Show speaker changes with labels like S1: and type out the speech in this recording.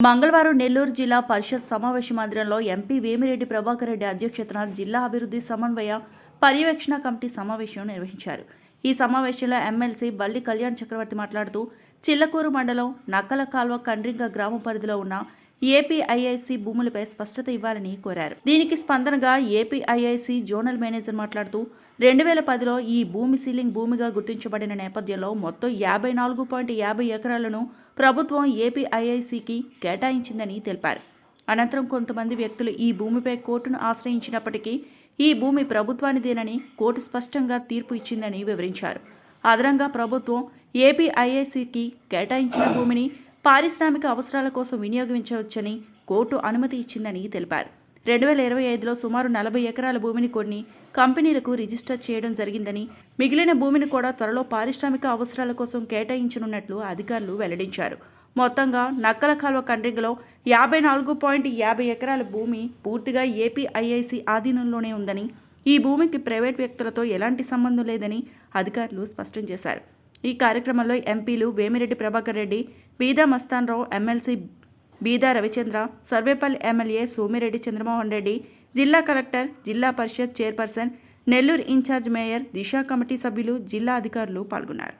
S1: మంగళవారం నెల్లూరు జిల్లా పరిషత్ సమావేశ మందిరంలో ఎంపీ వేమిరెడ్డి ప్రభాకర్ రెడ్డి అధ్యక్షతన జిల్లా అభివృద్ధి సమన్వయ పర్యవేక్షణ కమిటీ సమావేశం నిర్వహించారు. ఈ సమావేశంలో ఎమ్మెల్సీ బల్లి కళ్యాణ్ చక్రవర్తి మాట్లాడుతూ చిల్లకూరు మండలం నక్కల కాల్వ కండ్రింగ గ్రామ పరిధిలో ఉన్న ఏపీఐఐసి భూములపై స్పష్టత ఇవ్వాలని కోరారు. దీనికి స్పందనగా ఏపీఐఐసి జోనల్ మేనేజర్ మాట్లాడుతూ రెండు వేల పదిలో ఈ భూమి సీలింగ్ భూమిగా గుర్తించబడిన నేపథ్యంలో మొత్తం యాభై నాలుగు పాయింట్ యాభై ఎకరాలను ప్రభుత్వం ఏపీఐఐసికి కేటాయించిందని తెలిపారు. అనంతరం కొంతమంది వ్యక్తులు ఈ భూమిపై కోర్టును ఆశ్రయించినప్పటికీ ఈ భూమి ప్రభుత్వానిదేనని కోర్టు స్పష్టంగా తీర్పు ఇచ్చిందని వివరించారు. అదనంగా ప్రభుత్వం ఏపీఐఐసికి కేటాయించిన భూమిని పారిశ్రామిక అవసరాల కోసం వినియోగించవచ్చని కోర్టు అనుమతి ఇచ్చిందని తెలిపారు. రెండు వేల ఇరవై ఐదులో సుమారు నలభై ఎకరాల భూమిని కొన్ని కంపెనీలకు రిజిస్టర్ చేయడం జరిగిందని మిగిలిన భూమిని కూడా త్వరలో పారిశ్రామిక అవసరాల కోసం కేటాయించనున్నట్లు అధికారులు వెల్లడించారు. మొత్తంగా నక్కల కాలువ కండ్రిగలో యాభై నాలుగు పాయింట్ యాభై ఎకరాల భూమి పూర్తిగా ఏపీఐఐసి ఆధీనంలోనే ఉందని ఈ భూమికి ప్రైవేట్ వ్యక్తులతో ఎలాంటి సంబంధం లేదని అధికారులు స్పష్టం చేశారు. ఈ కార్యక్రమంలో ఎంపీలు వేమిరెడ్డి ప్రభాకర్ రెడ్డి బీదా మస్తాన్ రావు ఎమ్మెల్సీ బీదా రవిచంద్ర సర్వేపల్లి ఎమ్మెల్యే సోమిరెడ్డి చంద్రమోహన్ రెడ్డి జిల్లా కలెక్టర్ జిల్లా పరిషత్ chairperson Nellore in-charge mayor Disha committee సభ్యులు జిల్లా అధికారులు పాల్గొన్నారు.